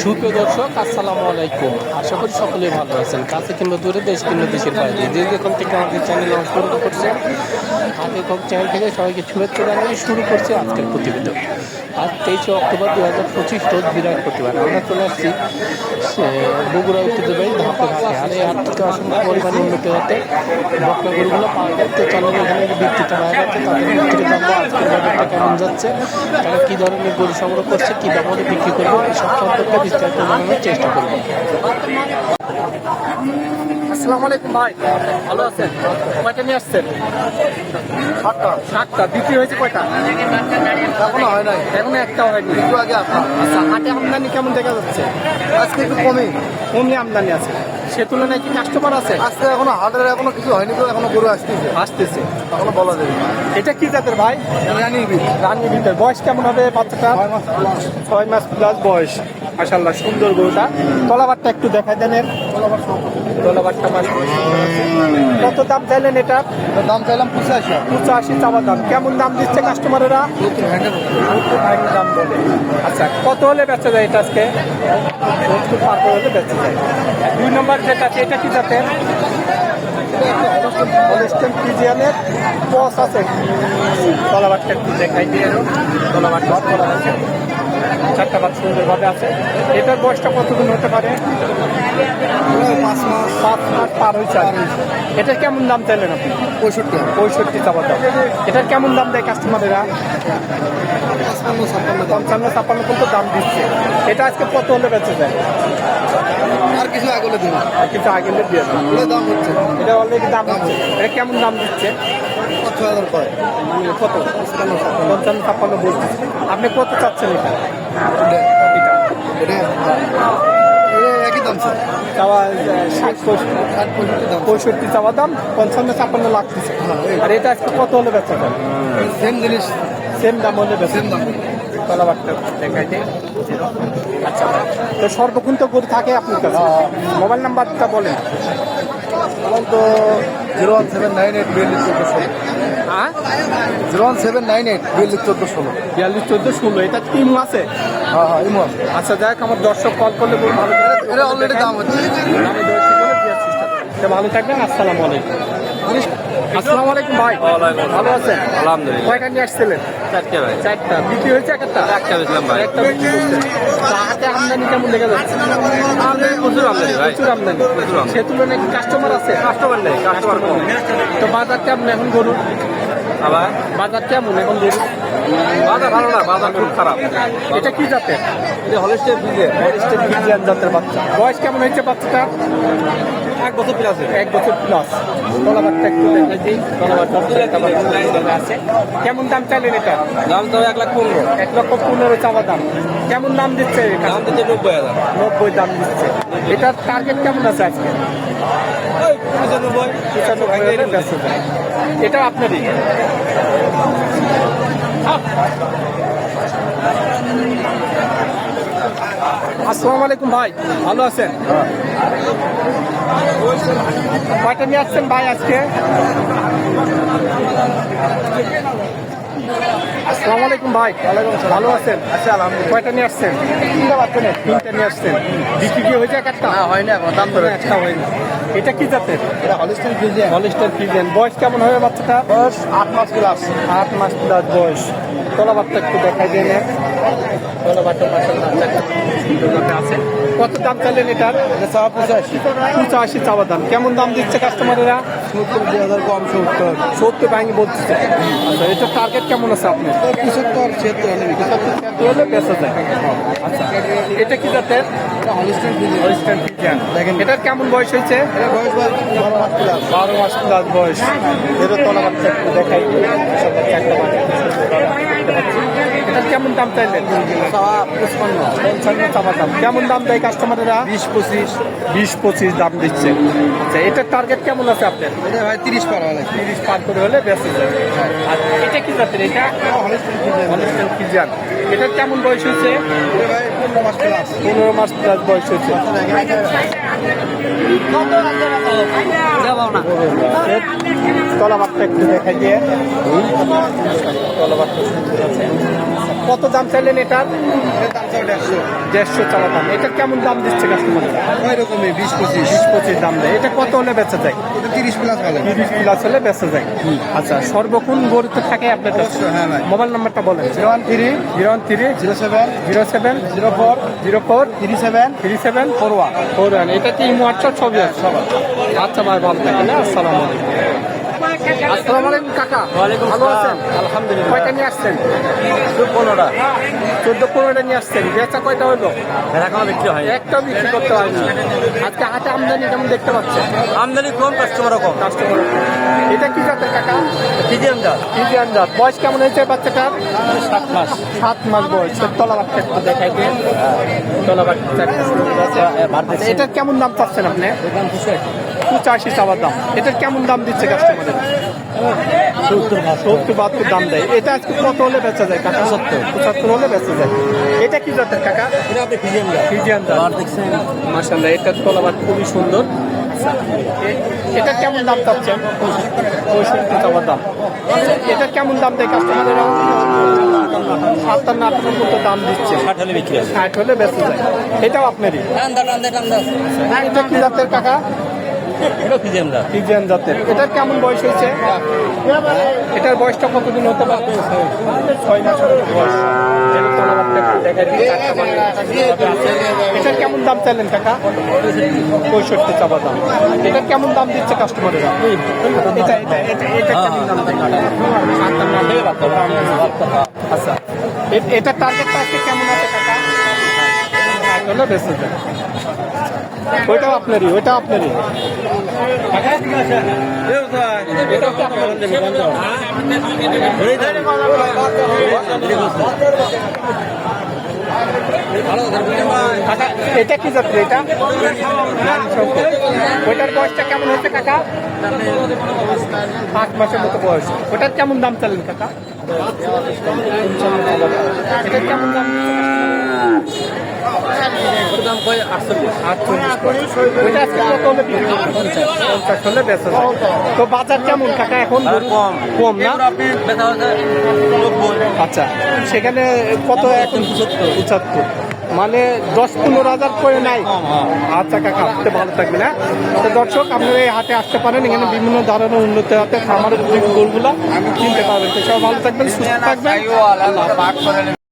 সুপ্রিয় দর্শক, আসসালামু আলাইকুম। আশা করি সকলেই ভালো আছেন। কাছে কিংবা দূরে দেশ কিংবা দেশের বাইরে। যে যেখান থেকে আমাদের চ্যানেল অনুসরণ করছেন আগে কম চ্যানেল থেকে সবাইকে শুভেচ্ছা জানিয়ে শুরু করছে আজকের প্রতিবেদন। আজ তেইশে অক্টোবর দু হাজার পঁচিশ রোজ বিরাট প্রতিবার আমরা চলে আসছি বগুড়া ঐতিহ্যবাহী ধাপে ঘাটে আর এই হাট অসংখ্য পরিমাণে উন্নত হতে বক্কা গরুগুলো পাওয়া যায় তো চ্যানেল এখানে যে বিক্রিটা হয়ে যাচ্ছে। তাদের বিক্রি জানব আজকের বাজারটা কেমন যাচ্ছে। তারা কী ধরনের গরু সংগ্রহ করছে, কী দামে বিক্রি করবে সম্পর্কে বিস্তারিত জানানোর চেষ্টা করব আসসালামু আলাইকুম ভাই। ভালো আছেন? কয়টা নিয়ে আসছেন? সাতটা। সাতটা। বিক্রি হয়েছে কয়টা? এখনও হয় নাই। এখনও একটা হয়নি একটু আগে আপনার আচ্ছা হাটে আমদানি কেমন দেখা যাচ্ছে? আজকে একটু কমে কমে আমদানি আছে। সে তুলনায় কি কাস্টমার আছে? আজকে এখনও হাটের এখনও কিছু হয়নি তো এখনও গরু আসতেছে। আসতেছে। এখনও বলা যাবে। এটা কি জাতের ভাই? কি? রানী ভিতর বয়স কেমন হবে বাচ্চাটা ছয় মাস ছয় মাস প্লাস বয়স। মাসাল্লাহ সুন্দর গরুটা। তলাবারটা একটু দেখাই দেন এর। তলাবারটা মানে কত দাম চাইলেন এটা? দাম চাইলাম পঁচাশি। পঁচাশি চাওয়া দাম। কেমন দাম দিচ্ছে কাস্টমারেরা? দাম বলে আচ্ছা কত হলে বেচা যায় এটা আজকে? সত্তর পার হলে বেচা যায় দুই নম্বর যেটা এটা কি জাতের? হলিস্টেন ফিজিয়ানের পস আছে। তলাবারটা একটু দেখাই দিয়ে তলাবারটা আছে চারটা বাচ্চা সুন্দরভাবে আছে। এটার বয়সটা কতদিন হতে পারে? পাঁচ মাস। পাঁচ মাস পার হয়েছে আর এটার কেমন দাম চাইলেন আপনি? পঁয়ষট্টি পঁয়ষট্টি চাপা দাম। এটার কেমন দাম দেয় কাস্টমারেরা পাঁচপান্ন ছাপ্পান্ন পঞ্চান্ন ছাপ্পান্ন পর্যন্ত দাম দিচ্ছে। এটা আজকে কত হলে বেঁচে যায়? আর কিছু আগলে দিন। আর কিছু আগে হলে দিয়ে দাম হচ্ছে। এটা অলরেডি দাম হচ্ছে। এটা কেমন দাম দিচ্ছে? পাঁচ হাজার করে মানে কত পঞ্চান্ন ছাপ্পান্ন আপনি কত চাচ্ছেন এটা এটা এটা এটা এটা একই দাম স্যার চাওয়া ষাট পঁয়ষট্টি ষাট দাম পঁয়ষট্টি চাওয়া দাম পঞ্চান্ন ছাপ্পান্ন লাগতেছে হ্যাঁ, আর এটা আজকে কত হলে বেচা যায় সেম জিনিস সেম দাম হলে বেচা সেম দাম দেখাইতে আচ্ছা তো সর্বক্ষণ তো গরু থাকে আপনার কাছে। মোবাইল নাম্বারটা বলেন। আমার তো zero one seven nine eight বিয়াল্লিশ চোদ্দ ষোলো। হ্যাঁ? Zero one seven nine eight বিয়াল্লিশ চোদ্দ ষোলো। বিয়াল্লিশ চোদ্দ ষোলো এটা টিম আছে? হ্যাঁ হ্যাঁ ইমো আছে। আচ্ছা যাক আমার দর্শক কল করলে বলব ভালো এটা অলরেডি দাম হচ্ছে। ভালো থাকবেন আসসালামু আলাইকুম। আসসালামু আলাইকুম ভাই। ভালো আছেন? আলহামদুলিল্লাহ। কয়টা নিয়ে আসছিলেন? চারটে ভাই। চারটা। বিক্রি হয়েছে একটা? একটা বেচলাম ভাই। একটা বিক্রি হাতে আমদানি কেমন দেখা যাচ্ছে? আমদানি প্রচুর আমদানি ভাই। প্রচুর আমদানি। সে তুলনায় কাস্টমার আছে? কাস্টমার নেই কাস্টমার কম। তো বাজার কেমন এখন গরু আবার বাজার কেমন এখন বাজার ভালো না বাজার খুব খারাপ। এটা কি জাতের? এটা হলিস্টের বিজে হলিস্টেন ফ্রিজিয়ান জাতের বাচ্চা। বয়স কেমন হয়েছে বাচ্চাটা এক বছর প্লাস এক বছর প্লাস তলাবারটা একটু দিই। তলাবারটা আছে কেমন দাম চাইলেন এটা? দাম তো এক লাখ পনেরো। এক লক্ষ পনেরো চাওয়া দাম। কেমন দাম দিচ্ছে দাম দিতে নব্বই হাজার। নব্বই দাম দিচ্ছে। এটার টার্গেট কেমন আছে আজকে? এটা আপনারই। আসসালামু আলাইকুম ভাই ভালো আছেন? কয়টা নিয়ে আসছেন ভাই আজকে? আসসালামু আলাইকুম ভাই। ভালো আছেন? আচ্ছা আলহামদুলিল্লাহ। কয়টা নিয়ে আসছেন? তিনটা বাচ্চা নেই তিনটা নিয়ে আসছেন। বিক্রি কি হয়েছে এক একটা? না হয় না দাম ধরে একটা হয়নি। এটা কি জাতের? এটা হলিস্টার ফ্রিজিয়ান হলিস্টার ফিজেন বয়স কেমন হবে বাচ্চাটা বয়স আট মাস প্লাস আট মাস প্লাস বয়স। তোলা বাচ্চা একটু দেখাই দিয়ে আছে কত দাম চাইলেন এটার? এটা চাওয়া পঁচাশি। পঁচাশি চাওয়া দাম। কেমন দাম দিচ্ছে কাস্টমারেরা? সত্তর দুই হাজার কম সত্তর। সত্তর ব্যাঙ্গি বলতেছে। আচ্ছা এটার টার্গেট কেমন আছে আপনার? পঁচাত্তর ছিয়াত্তর হলে বেঁচে যায়। আচ্ছা এটা কি জাতের। এটার কেমন বয়স হয়েছে? এটা বয়স বারো মাস প্লাস বারো মাস প্লাস বয়স। এর তলা বাচ্চা একটু দেখাই। একটা বাচ্চা। এটার কেমন দাম চাইলেন? পঞ্চান্ন চাপা দাম। কেমন দাম দেয় কাস্টমারেরা বিশ পঁচিশ। বিশ পঁচিশ দাম দিচ্ছে। আচ্ছা এটার টার্গেট কেমন আছে আপনার? এটা ভাই তিরিশ পার হলে। তিরিশ পার করে হলে বেঁচে যাবে। আর এটা কি জাতের এটা? হলিস্টিন কেমন বয়স হয়েছে? পনেরো মাস প্লাস পনেরো মাস প্লাস বয়স হয়েছে। তলা বাচ্চা একটু দেখাই দিয়ে। তলা বাচ্চা সুন্দর আছে কত দাম চাইলেন এটার? দাম চাও দেড়শো। দেড়শো চাওয়া দাম। এটা কেমন দাম দিচ্ছে কাস্টমার ওই রকমই বিশ পঁচিশ। বিশ পঁচিশ দাম দেয়। এটা কত হলে বেচা যায়? তিরিশ প্লাস ভালো তিরিশ প্লাস হলে বেচা যায়। আচ্ছা সর্বক্ষণ গরুতে থাকে আপনার কাছে? হ্যাঁ মোবাইল নাম্বারটা বলেন। Zero one three zero one three zero seven zero seven zero four zero four three seven three seven four one. Four one. এটা কি হোয়াটসঅ্যাপ ছবি আছে? আচ্ছা ভাই ভালো থাকেন হ্যাঁ? আসসালামু আলাইকুম। আসসালামু আলাইকুম কাকা। ভালো আছেন? আলহামদুলিল্লাহ। কয়টা নিয়ে আসছেন? পনেরোটা চোদ্দ পনেরোটা নিয়ে আসছেন। বেচা কয়টা হলো এখনও বিক্রি হয় একটাও বিক্রি করতে আজকে আমদানি কেমন দেখতে পাচ্ছেন? আমদানি কম কাস্টমারও কম। কাস্টমার এটা কি জাতের কাকা? জাত। জাত। বয়স কেমন হয়েছে বাচ্চাটার? সাত মাস। সাত মাস বয়স। তলা বাচ্চা একটু দেখাই দিন। তলা বাচ্চা। আচ্ছা, এটার কেমন দাম পাচ্ছেন আপনি? পঁচাশি চাওয়ার দাম। এটার কেমন দাম দিচ্ছে কাস্টমারের সত্তর বাহাত্তর। দাম দেয়। এটা আজকে কত হলে বেচা যায় কাকা? সত্তর পঁচাত্তর হলে বেচা যায়। এটা কি জাতের কাকা? ফিজিয়ান মাসাল্লাহ এটার তলাবাদ খুবই সুন্দর। এটা কেমন দাম চাচ্ছেন পঁয়ষট্টি চাওয়ার দাম। এটা কেমন দাম দেয় কাস্টমারেরা সাতান্ন আটান্ন মতো দাম দিচ্ছে। হলে বিক্রি ষাট হলে বেঁচে যায়। এটাও আপনারই। এটা কি জাতের কাকা? এটা ফিজিয়াম জাত। ফিজিয়ান জাতের। এটার কেমন বয়স হয়েছে? এটার বয়সটা কতদিন হতে পারে? ছয় মাস বয়স। এটার কেমন দাম চাইলেন কাকা? পঁয়ষট্টি চাপা দাম। এটার কেমন দাম দিচ্ছে কাস্টমারেরা এটা এটা এটা এটা কেমন দাম। আচ্ছা। এটার টার্গেটটা আজকে কেমন আছে কাকা? যায়। ওইটাও আপনারই ওইটাও আপনারই। এটা কি যাত্রা এটা। ওইটার বয়সটা কেমন হয়েছে কাকা? পাঁচ মাসের মতো বয়স। ওটার কেমন দাম চালেন কাকা? এটার কেমন দাম? দাম কয়? আটচল্লিশ? পঞ্চাশ হলে বেচা যায়। তো বাজার কেমন? কাকা এখন কম। কম না? আচ্ছা সেখানে কত এখন পঁচাত্তর। মানে দশ পনেরো হাজার করে নাই? আচ্ছা কাকা আপনি ভালো থাকবে না তো দর্শক আপনারা এই হাটে আসতে পারেন। এখানে বিভিন্ন ধরনের উন্নত হাতে খামারের গরুগুলো কিনতে পারবেন। তো সব ভালো থাকবেন সুস্থ থাকবেন।